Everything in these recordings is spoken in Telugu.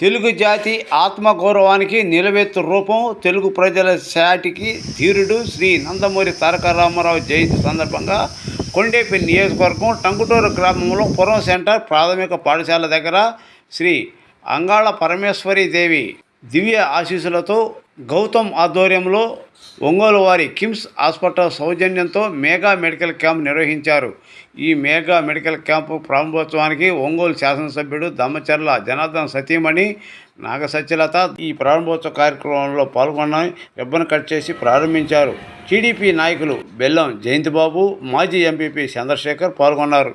తెలుగు జాతి ఆత్మగౌరవానికి నిలవెత్తు రూపం తెలుగు ప్రజల శాటికి ధీరుడు శ్రీ నందమూరి తారక రామారావు జయంతి సందర్భంగా కొండేపి నియోజకవర్గం టంగుటూరు గ్రామంలో పురం సెంటర్ ప్రాథమిక పాఠశాల దగ్గర శ్రీ అంగాళ పరమేశ్వరి దేవి దివ్య ఆశీస్సులతో గౌతమ్ ఆధ్వర్యంలో ఒంగోలు వారి కిమ్స్ హాస్పిటల్ సౌజన్యంతో మెగా మెడికల్ క్యాంప్ నిర్వహించారు. ఈ మెగా మెడికల్ క్యాంపు ప్రారంభోత్సవానికి ఒంగోలు శాసనసభ్యుడు దమ్మచర్ల జనార్దన్ సతీమణి నాగసత్యలత ఈ ప్రారంభోత్సవ కార్యక్రమంలో పాల్గొన్న రిబ్బన్ కట్ చేసి ప్రారంభించారు. టీడీపీ నాయకులు బెల్లం జయంతిబాబు మాజీ ఎంపీపీ చంద్రశేఖర్ పాల్గొన్నారు.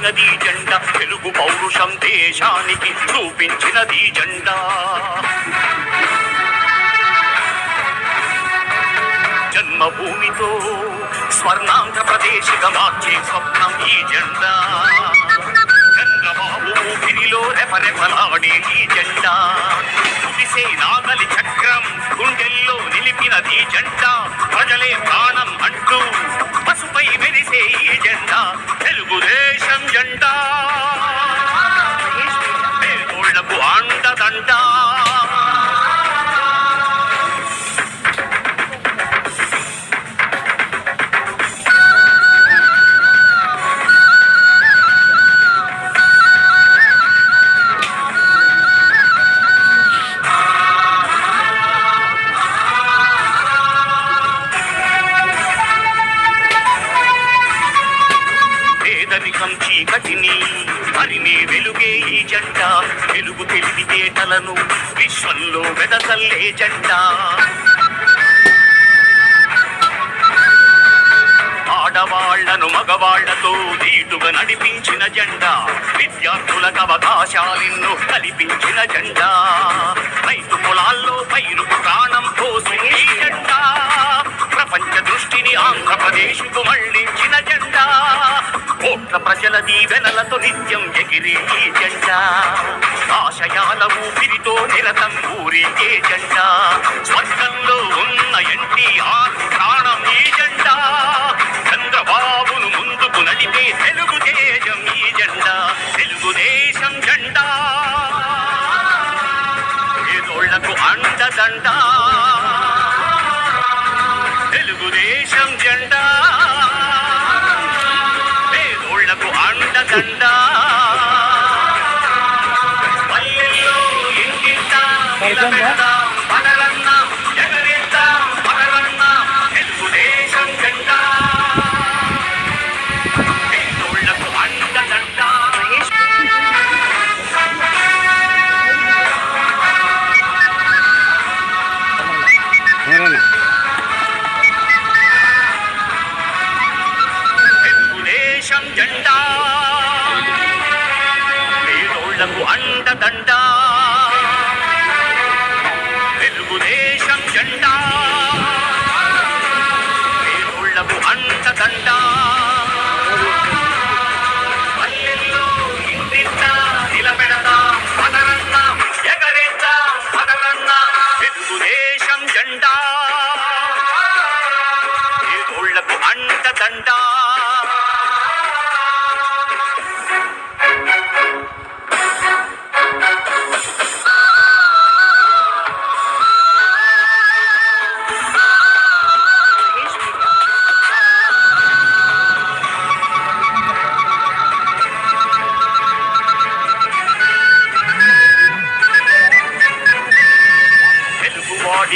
మోగించినది జెండా తెలుగు పౌరుషం దేశానికి చూపించినది జెండా. జన్మభూమితో స్వర్ణాంధ్రప్రదేశ్గా మార్చే స్వప్నం ఈ జెండా. చంద్రబాబు ఊపిరిలో రెపరెపలాడే ఈ జెండా. కుదిసే నాగలి చక్రం గుండెల్లో నిలిపినది జెండా. ప్రజలే ప్రాణం అంటూ పసుపై మెరిసే ఈ జెండా. కళ్ళు వెదసల్లే జంట ఆడవాళ్ళను మగవాళ్ళతో నీటుగా నడిపించిన జెండా. విద్యార్థులకు అవకాశాలెన్నో కల్పించిన జెండా. రైతు పొలాల్లో పైరుకు ప్రాణం పోసి జంట ప్రపంచ దృష్టిని ఆంధ్రప్రదేశ్కు మళ్ళీ కోట్ల ప్రజల దీవెనలతో నిత్యం ఎగిరే ఈ జెండా. ఆశయాల ఊపిరితో నిరతం ఊరికే జెండా. స్వర్గంలో ఉన్న ఎన్టీఆర్ ప్రాణం ఈ జెండా. చంద్రబాబును ముందుకు Jam?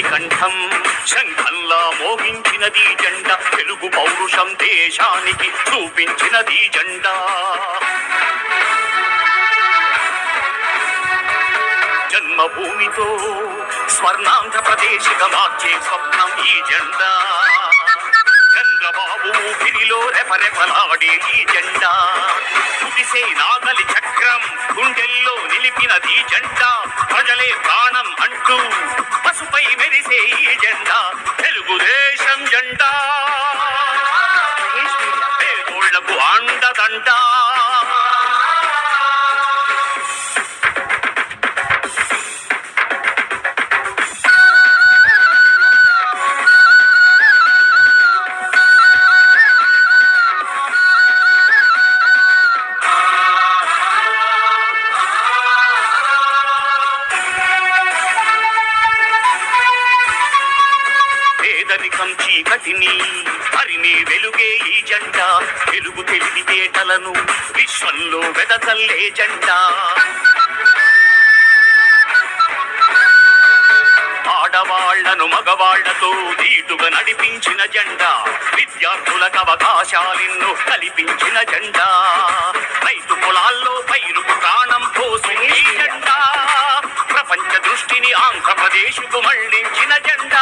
కంఠం శంఖంలా మోగించినది జెండ. తెలుగు పౌరుషం దేశానికి చూపించినది జెండా. జన్మభూమితో స్వర్ణాంధ్రప్రదేశ్గా మార్చే స్వప్నం ఈ జెండా. చంద్రబాబు ఊపిరిలో రెపరెపలాడే ఈ జెండా. కుదిసే నాగలి చక్రం గుండెల్లో నిలిపినది జెండా. ప్రజలే ప్రాణం అంటూ పసుపై మెరిసే ఈ జెండా. తెలుగుదేశం జెండా. పేదోళ్ళకు అండదండా తెలివితేటలను విశ్వంలో వెదతల్లే జెండా. ఆడవాళ్ళను మగవాళ్ళతో ధీటుగా నడిపించిన జెండా. విద్యార్థులకు అవకాశాలెన్నో కల్పించిన జెండా. రైతు పొలాల్లో పైరుకు ప్రాణం పోసిన జెండా. ప్రపంచ దృష్టిని ఆంధ్రప్రదేశ్కు మళ్ళించిన జెండా.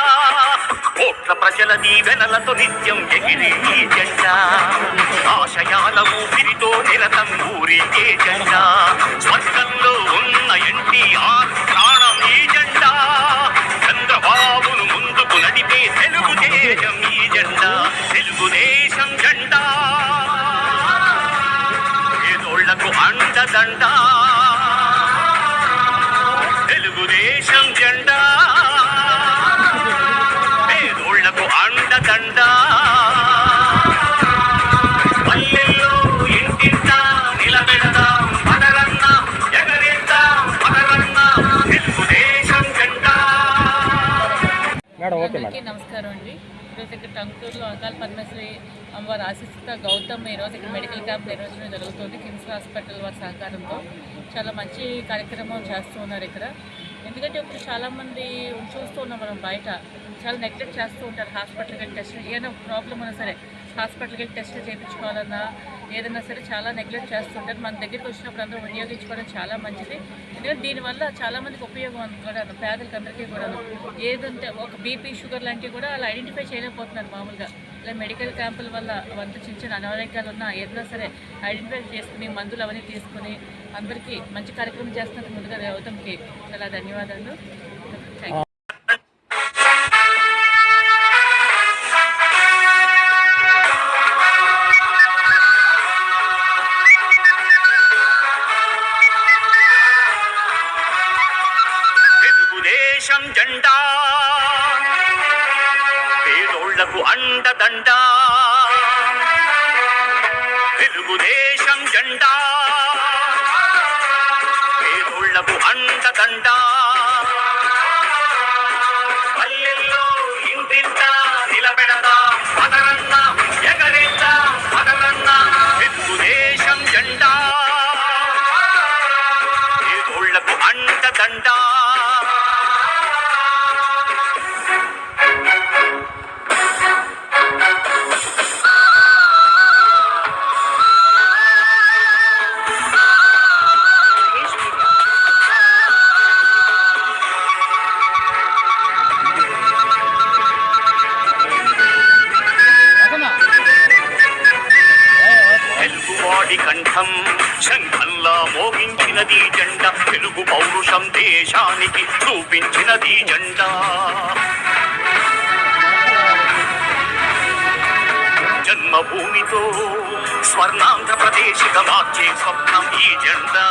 కోట్ల ప్రజల దీవెనలతో నిత్యం ఎగిరి ఈ జెండా. ఆశయాల ఊపిరితో నిరతం ఊరికే జెండా. స్వర్గంలో ఉన్న ఎన్టీఆర్ ప్రాణం ఈ జెండా. చంద్రబాబును ముందుకు నడిపే తెలుగు దేశం ఈ జెండా. అందరికీ నమస్కారం అండి. ఈరోజు ఇక్కడ టంగుటూరులో అకాల పద్మశ్రీ అమ్మవారి ఆశిస్త గౌతమ్ ఈరోజు ఇక్కడ మెడికల్ క్యాంప్ నిర్వహించడం జరుగుతుంది. కిమ్స్ హాస్పిటల్ వారి సహకారంతో చాలా మంచి కార్యక్రమం చేస్తూ ఉన్నారు ఇక్కడ. ఎందుకంటే ఇప్పుడు చాలామంది చూస్తూ ఉన్నాం మనం బయట. చాలా నెగ్లెక్ట్ చేస్తూ ఉంటారు హాస్పిటల్కి వెళ్ళి టెస్ట్ ఏదైనా ప్రాబ్లం ఉన్నా సరే హాస్పిటల్కి వెళ్ళి టెస్ట్ చేయించుకోవాలన్నా ఏదైనా సరే చాలా నెగ్లెక్ట్ చేస్తుంటారు. మన దగ్గరికి వచ్చినప్పుడు అందరూ వినియోగించుకోవడం చాలా మంచిది. ఎందుకంటే దీనివల్ల చాలామందికి ఉపయోగం కూడా పేదలకు అందరికీ కూడా ఏదంటే ఒక బీపీ షుగర్ లాంటివి కూడా అలా ఐడెంటిఫై చేయలేకపోతున్నారు మామూలుగా. ఇలా మెడికల్ క్యాంపుల వల్ల వంట చిన్న చిన్న అనారోగ్యాలు ఉన్నా ఏదైనా సరే ఐడెంటిఫై చేసుకుని మందులు అవన్నీ తీసుకుని అందరికీ మంచి కార్యక్రమం చేస్తున్నందుకు ముందుగా గౌతమ్కి చాలా ధన్యవాదాలు. జెండా. తెలుగుదేశం జెండా. పేరుళ్ళకు అండదండా పల్లెల్లో ఇంటింటా నిలబెడదాం పదరన్న ఎగరేద్దాం పదరన్న తెలుగుదేశం జెండా. అండదండా సంఘం కంఠం శంఖంలా మోగించినది జెండ తెలుగు పౌరుషం దేశానికి చూపించినది జెండా జన్మభూమితో స్వర్ణాంధ్రప్రదేశిక మార్చే స్వప్నం ఈ జెండా